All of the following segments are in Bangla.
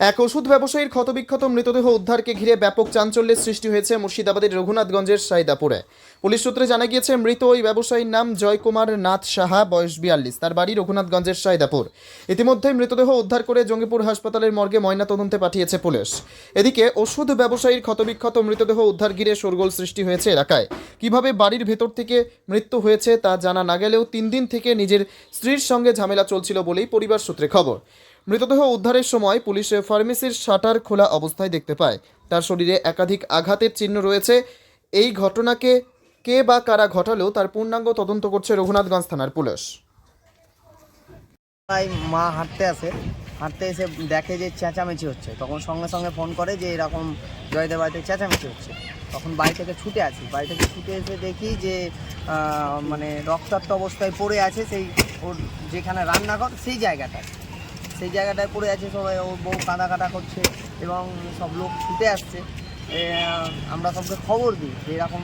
এক ওষুধ ব্যবসায়ীর ক্ষতবিক্ষত মৃতদেহ উদ্ধারকে ঘিরে ব্যাপক চাঞ্চল্যের সৃষ্টি হয়েছে মুর্শিদাবাদের রঘুনাথগঞ্জের সাইদাপুরে। পুলিশ সূত্রে জানা গিয়েছে, মৃত ওই ব্যবসায়ীর নাম জয়কুমার নাথ সাহা, বয়স বিয়াল্লিশ। তার বাড়ি রঘুনাথগঞ্জের সাইদাপুর। ইতিমধ্যে মৃতদেহ উদ্ধার করে জঙ্গিপুর হাসপাতালের মর্গে ময়নাতদন্তে পাঠিয়েছে পুলিশ। এদিকে ওষুধ ব্যবসায়ীর ক্ষতবিক্ষত মৃতদেহ উদ্ধার ঘিরে শোরগোল সৃষ্টি হয়েছে এলাকায়। কীভাবে বাড়ির ভেতর থেকে মৃত্যু হয়েছে তা জানা না গেলেও তিন দিন থেকে নিজের স্ত্রীর সঙ্গে ঝামেলা চলছিল বলেই পরিবার সূত্রে খবর। মৃতদেহ উদ্ধারের সময় পুলিশে ফার্মেসির শাটার খোলা অবস্থায় দেখতে পায়। তার শরীরে একাধিক আঘাতের চিহ্ন রয়েছে। এই ঘটনাকে কে বা কারা ঘটালেও তার পূর্ণাঙ্গ তদন্ত করছে রঘুনাথগঞ্জ থানার পুলিশ। মা হাঁটতে আসে। হাঁটতে এসে দেখে যে চেঁচামেচি হচ্ছে। তখন সঙ্গে সঙ্গে ফোন করে যে এরকম জয়দেব বাড়িতে চেঁচামেচি হচ্ছে। তখন বাড়ি থেকে ছুটে আসি। বাড়ি থেকে ছুটে এসে দেখি যে মানে রক্তাক্ত অবস্থায় পড়ে আছে সেই ওর যেখানে রান্নাঘর, সেই জায়গাটায়। সেই জায়গাটায় পড়ে আছে সবাই ও বউ কাঁদা কাটা করছে এবং সব লোক ছুটে আসছে। আমরা সবকে খবর দিই যে এরকম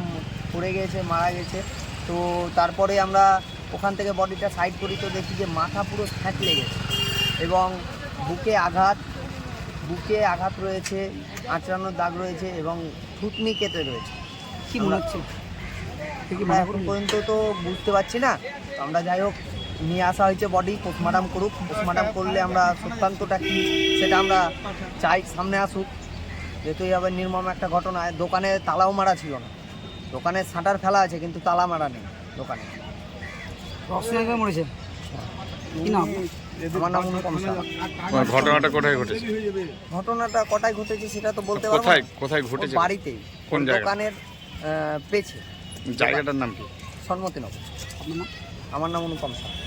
পড়ে গেছে মারা গেছে। তো তারপরে আমরা ওখান থেকে বডিটা সাইড করি তো দেখি যে মাথা পুরো ফ্যাটলে গেছে। এবং বুকে আঘাত বুকে আঘাত রয়েছে আঁচড়ানোর দাগ রয়েছে এবং থুতনি কেটে রয়েছে। কি মনে হচ্ছে? এখন পর্যন্ত তো বুঝতে পারছি না। আমরা যাই হোক নিয়ে আসা হয়েছে বডি পোস্টমার্টাম করুক। পোস্টমার্টাম করলে আমরা সত্যান্তটা কী সেটা আমরা চাই সামনে আসুক। যেহেতু এইভাবে নির্মম একটা ঘটনা দোকানে তালাও মারা ছিল না। দোকানে শাটার ফেলা আছে কিন্তু তালা মারা নেই দোকানে। মরেছে? নাম? আমার নাম অনুপম মানে ঘটনাটা কোথায় ঘটেছে? ঘটনাটা কটায় ঘটেছে সেটা তো বলতে পারব কোথায় কোথায় ঘটেছে? বাড়িতেই কোন দোকানের পেছে জায়গাটার নাম কি? সম্মতিনগর আপনার আমার নাম অনুপম সাহা